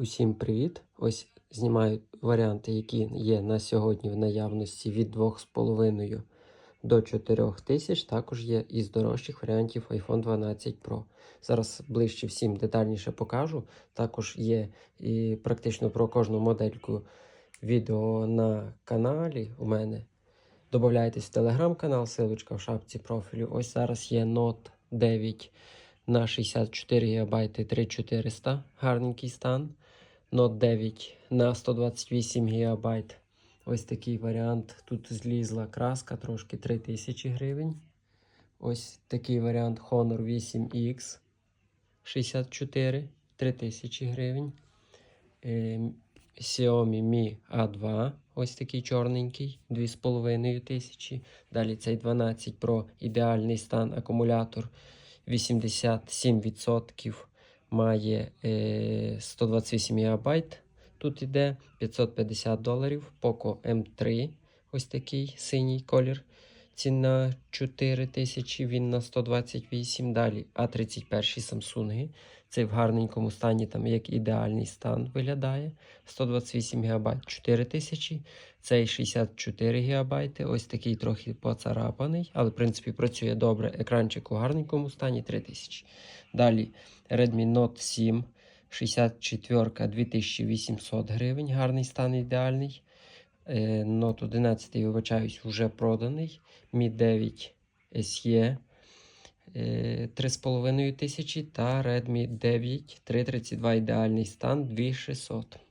Усім привіт! Ось знімаю варіанти, які є на сьогодні в наявності від 2,5 до 4 тисяч. Також є із дорожчих варіантів iPhone 12 Pro. Зараз ближче всім детальніше покажу. Також є і практично про кожну модельку відео на каналі у мене. Добавляйтесь в телеграм-канал, силочка в шапці профілю. Ось зараз є Note 9 на 64 ГБ 3400, гарненький стан. Note 9 на 128 ГБ. Ось такий варіант. Тут злізла краска трошки 3000 гривень. Ось такий варіант Honor 8X 64 3000 гривень. Е, Xiaomi Mi A2, ось такий чорненький, 2500. Далі цей 12 Pro ідеальний стан акумулятор 87%. Має е, 128 ГБ. Тут іде 550 доларів. Poco M3, ось такий синій колір. Ціна 4 тисячі, він на 128. Далі А31 Samsung. Цей в гарненькому стані, там як ідеальний стан виглядає. 128 ГБ 4 тисячі. Цей 64 ГБ. Ось такий трохи поцарапаний, але в принципі працює добре. Екранчик у гарненькому стані 3 тисячі. Далі Redmi Note 7. 64 2800 гривень. Гарний стан ідеальний. Е, Note 11, вибачаюсь, вже проданий. Mi 9 SE е, 3,5 тисячі та Redmi 9 332 ідеальний стан 2600.